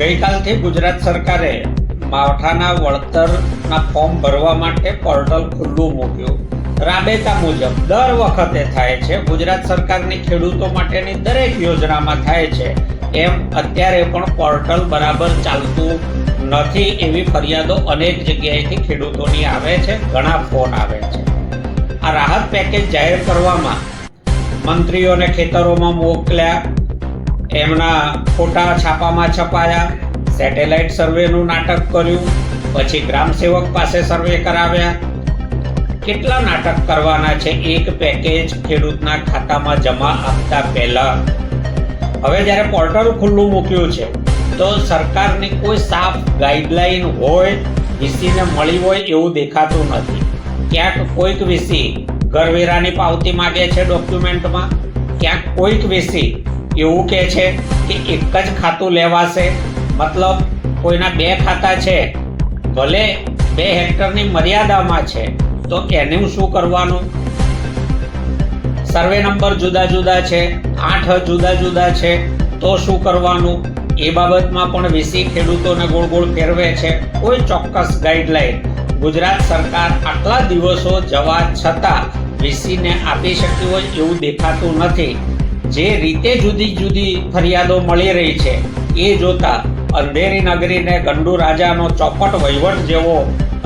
ગઈકાલથી ગુજરાત સરકારે માવઠાના વળતરના ફોર્મ ભરવા માટે પોર્ટલ ખુલ્લું મૂક્યું. રાબેતા મુજબ દર વખતે થાય છે, ગુજરાત સરકારની ખેડૂતો માટેની દરેક યોજનામાં થાય છે. એમ અત્યારે પણ પોર્ટલ બરાબર ચાલતું નથી એવી ફરિયાદો અનેક જગ્યાએથી ખેડૂતોની આવે છે, ઘણા ફોન આવે છે. આ રાહત પેકેજ જાહેર કરવામાં મંત્રીઓને ખેતરોમાં મોકલ્યા એમના ફોટા છાપામાં છપાયા, સેટેલાઇટ સર્વેનું નાટક કર્યું, પછી ગ્રામ સેવક પાસે સર્વે કરાવ્યા. કેટલા નાટક કરવાના છે? એક પેકેજ ખેડૂતના ખાતામાં જમા આપતા પહેલા. હવે જ્યારે પોર્ટલ ખુલ્લું મૂક્યું છે, તો સરકારની કોઈ સાફ ગાઈડલાઈન હોય, વીસીને મળી હોય એવું દેખાતું નથી. ક્યાંક કોઈક વીસી ઘરવેરાની પાવતી માગે છે ડોક્યુમેન્ટમાં, ક્યાંક કોઈક વીસી એવું કહે છે કે એક જ ખાતું લેવાશે? મતલબ કોઈના બે ખાતા છે? ભલે બે હેક્ટરની મર્યાદામાં છે, તો એનું શું કરવાનું? સર્વે નંબર જુદા જુદા છે, આઠ જુદા જુદા છે, તો શું કરવાનું? એ બાબતમાં પણ વીસી ખેડૂતોને ગોળ ગોળ ફેરવે છે કોઈ ચોક્કસ ગાઈડલાઈન. ગુજરાત સરકાર આટલા દિવસો જવા છતાં વીસીને આપી શકી હોય એવું દેખાતું નથી. જે રીતે જુદી જુદી ફરિયાદો મળી રહી છે, એ જોતા અંધેરી નગરીને ગંડુ રાજાનો ચોપટ વહીવટ જેવો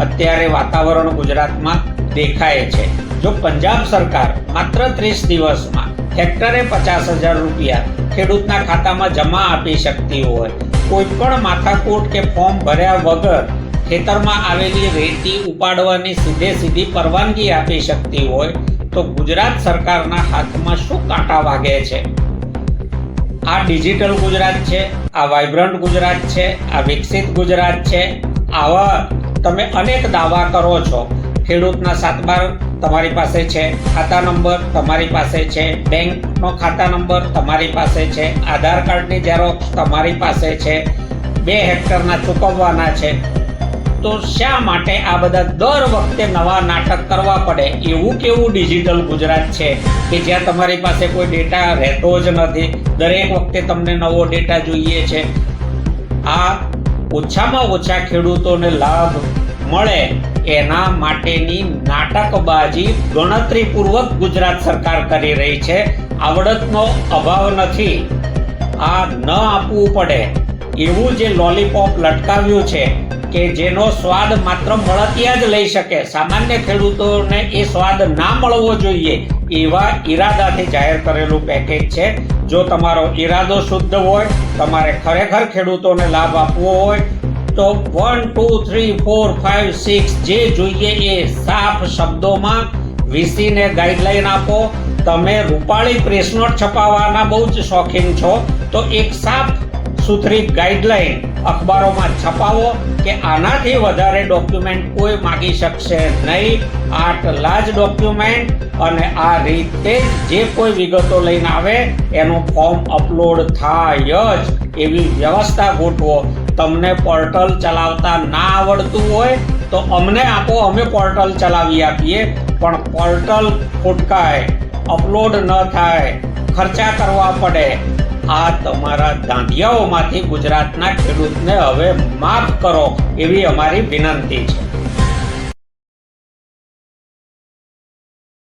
અત્યારે વાતાવરણ ગુજરાતમાં દેખાય છે. જો પંજાબ સરકાર માત્ર ત્રીસ દિવસમાં હેક્ટરે પચાસ હજાર રૂપિયા ખેડૂતના ખાતામાં જમા આપી શકતી હોય, કોઈ પણ માથાકૂટ કે ફોર્મ ભર્યા વગર ખેતરમાં આવેલી રેતી ઉપાડવાની સીધે સીધી પરવાનગી આપી શકતી હોય તો ગુજરાત સરકારના હાથમાં શું કાંટા વાગે છે? આ ડિજિટલ ગુજરાત છે, આ વાઇબ્રન્ટ ગુજરાત છે, આ વિકસિત ગુજરાત છે, આવા તમે અનેક દાવા કરો છો. ખેડૂતના સાતબાર તમારી પાસે છે, ખાતા નંબર તમારી પાસે છે, બેંકનો ખાતા નંબર તમારી પાસે છે, આધાર કાર્ડની ઝેરોક્ષ તમારી પાસે છે, બે હેક્ટરના ચૂકવવાના છે. તો શા માટે આ બધા દર વખતે નવા નાટક કરવા પડે? એવું કેવું ડિજિટલ ગુજરાત છે કે જ્યાં તમારી પાસે કોઈ ડેટા રહેતો જ નથી? દરેક વખતે તમને નવો ડેટા જોઈએ છે. આ ઓછામાં ઓછા ખેડૂતોને લાભ મળે. એના માટેની નાટકબાજી ગણતરીપૂર્વક ગુજરાત સરકાર કરી રહી છે. આવડતનો અભાવ નથી. આ ન આપવું પડે. એવું જે લોલીપોપ લટકાવ્યું છે કે જેનો સ્વાદ માત્ર મળતિયા જ લઈ શકે. સામાન્ય ખેડૂતોને એ સ્વાદ ના મળવો જોઈએ એવા ઈરાદાથી જાહેર કરેલું પેકેજ છે. જો તમારો ઈરાદો શુદ્ધ હોય, તમારે ખરેખર ખેડૂતોને લાભ આપવો હોય, તો one two three four five six જે જોઈએ એ સાફ શબ્દોમાં વીસીને ગાઈડલાઈન આપો. તમે રૂપાળી પ્રેસનોટ છપાવવાના બહુ જ શોખીન છો. તો એક સાફ સુથરી ગાઈડલાઈન અખબારોમાં છપાવો કે આનાથી વધારે ડોક્યુમેન્ટ કોઈ માગી શકશે નહીં. આટલા જ ડોક્યુમેન્ટ અને આ રીતે જે કોઈ વિગતો લઈને આવે, એનું ફોર્મ અપલોડ થાય જ. એવી વ્યવસ્થા ગોઠવો. તમને પોર્ટલ ચલાવતા ના આવડતું હોય, તો અમને આપો, અમે પોર્ટલ ચલાવી આપીએ. પણ પોર્ટલ ફૂટકાય અપલોડ ન થાય. ખર્ચા કરવા પડે. આ તમારા દાંડિયાઓમાંથી ગુજરાતના ખેડૂતને હવે માફ કરો એવી અમારી વિનંતી છે.